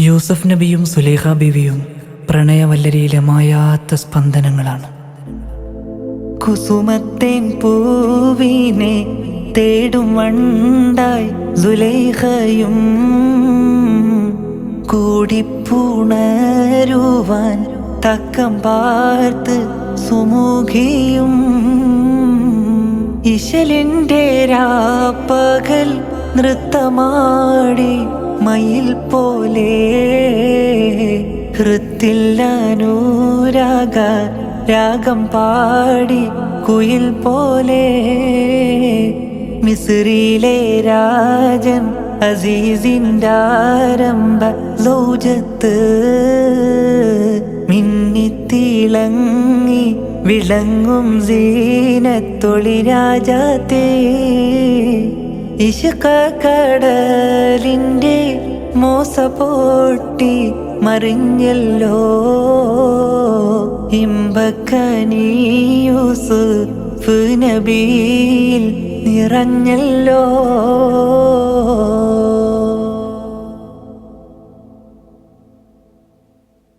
യൂസഫ് നബിയും സുലേഖ ബീവിയും പ്രണയവല്ലരിയിലെ മായാത്ത സ്പന്ദനങ്ങളാണ്. കുസുമത്തേൻ പൂവിനെ തേടും വണ്ടായി സുലേഖയും കൂടിപ്പുണരുവാൻ തക്കം പാർത്ത് സുമുഖിയും. ഇശലിന്റെ രാപ്പകൽ നൃത്തമാടി മയിൽ പോലെ ഹൃത്തില്ലാനൂരാഗ രാഗം പാടി കുയിൽ പോലെ മിസ്രിയിലെ രാജൻ അസീസിന്റെ ആരംഭ ലോചത്ത് മിന്നിത്തിളങ്ങി വിളങ്ങും സീനത്തൊളി രാജാത്തേ. ഇശുക കടലിന്റെ മോസ പോട്ടി മറിഞ്ഞല്ലോ. ഇമ്പക്കനീയൂസ് നബിയിൽ നിറഞ്ഞല്ലോ.